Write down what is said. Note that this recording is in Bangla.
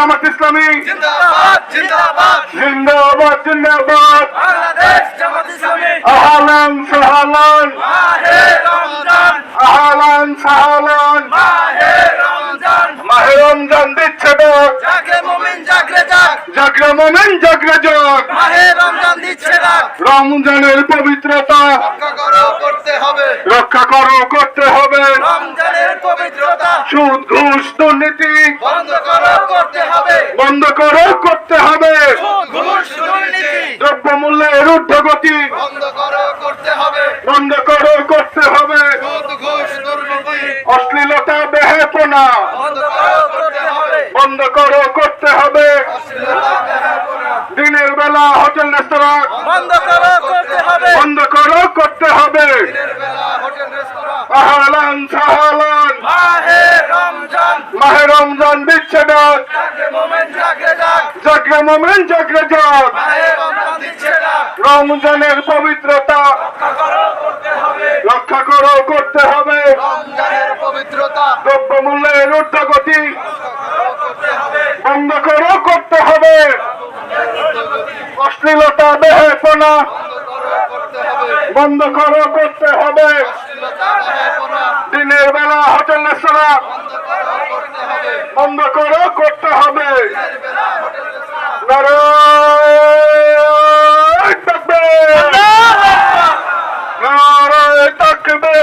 জামাত ইসলামী। জিন্দাবাদ জিন্দাবাদ। আহলান সাহালান। আহলান সাহালান। মাহে রমজান। দিচ্ছে ডাক জাগরে মুমিন জাগরে জাগ মাহে রমজান দিচ্ছে ডাক রমজানের পবিত্রতা। রক্ষা করো করতে হবে। রক্ষা করো করতে হবে। রমজানের পবিত্রতা। সুদ ঘুষ দুর্নীতি। বন্ধ করো বন্ধ করো করতে হবে। ঘুষ দুর্নীতি। দ্রব্যমূল্যের ঊর্ধ্বগতি বন্ধ করো করতে হবে। অশ্লীলতা বেহেপনা বন্ধ করো করতে হবে। দিনের বেলা হোটেল রেস্তোরাঁ। বন্ধ করো করতে হবে। বন্ধ করো করতে হবে। আহলান সাহালান। মাহে রমজান দিচ্ছে ডাক জাগরে মোমেন, জাগরে জাগ রমজানের পবিত্রতা রক্ষা করো করতে হবে। করো করতে হবে বন্ধ করো করতে হবে। অশ্লীলতা হবে বন্ধ করো করতে হবে। দিনের বেলা হোটেল রেস্তোরাঁ বন্ধ করে করতে হবে। নারায়ণ থাকবে। নারায়ণ থাকবে।